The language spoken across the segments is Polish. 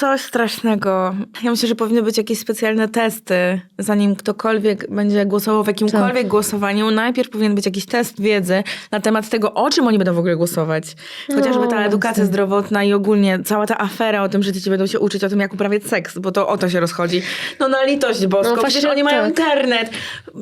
coś strasznego. Ja myślę, że powinny być jakieś specjalne testy, zanim ktokolwiek będzie głosował w jakimkolwiek Tak. głosowaniu. Najpierw powinien być jakiś test wiedzy na temat tego, o czym oni będą w ogóle głosować. Chociażby ta No, edukacja tak. zdrowotna i ogólnie cała ta afera o tym, że dzieci będą się uczyć o tym, jak uprawiać seks, bo to o to się rozchodzi. No na litość boską, No przecież oni mają tak. internet.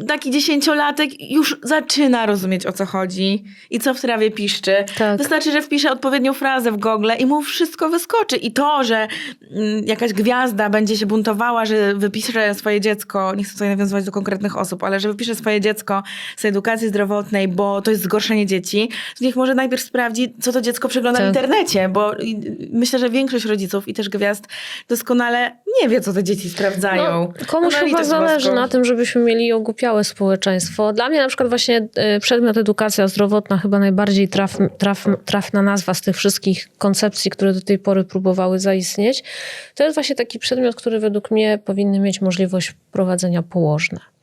Taki dziesięciolatek już zaczyna rozumieć, o co chodzi i co w trawie piszczy. Tak. Wystarczy, że wpisze odpowiednią frazę w Google i mu wszystko wyskoczy. I to, że mm, jakaś gwiazda będzie się buntowała, że wypisze swoje dziecko, nie chcę tutaj nawiązywać do konkretnych osób, ale że wypisze swoje dziecko z edukacji zdrowotnej, bo to jest zgorszenie dzieci, to niech może najpierw sprawdzi, co to dziecko przegląda w Tak. internecie, bo i- myślę, że większość rodziców i też gwiazd doskonale nie wie, co te dzieci sprawdzają. No, komuś na chyba zależy na tym, żebyśmy mieli ogłupiałe społeczeństwo. Dla mnie na przykład właśnie e, przedmiot edukacja zdrowotna chyba najbardziej traf, traf, trafna nazwa z tych wszystkich koncepcji, które do tej pory próbowały zaistnieć. To jest właśnie taki przedmiot, który według mnie powinny mieć możliwość prowadzenia położne.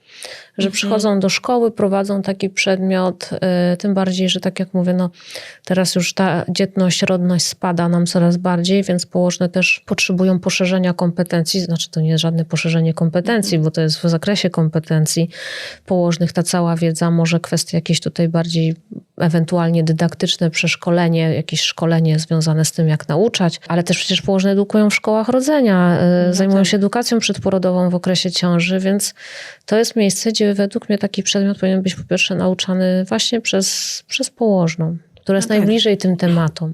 Że Mhm. przychodzą do szkoły, prowadzą taki przedmiot, e, tym bardziej, że tak jak mówię, no teraz już ta dzietność, rodność spada nam coraz bardziej, więc położne też potrzebują poszerzenia kompetencji. Znaczy to nie jest żadne poszerzenie kompetencji, bo to jest w zakresie kompetencji położnych ta cała wiedza, może kwestie jakieś tutaj bardziej ewentualnie dydaktyczne, przeszkolenie, jakieś szkolenie związane z tym, jak nauczać, ale też przecież położne edukują w szkołach rodzenia, e, zajmują się edukacją przedporodową w okresie ciąży, więc to jest miejsce, gdzie według mnie taki przedmiot powinien być po pierwsze nauczany właśnie przez, przez położną, która jest No tak. najbliżej tym tematom.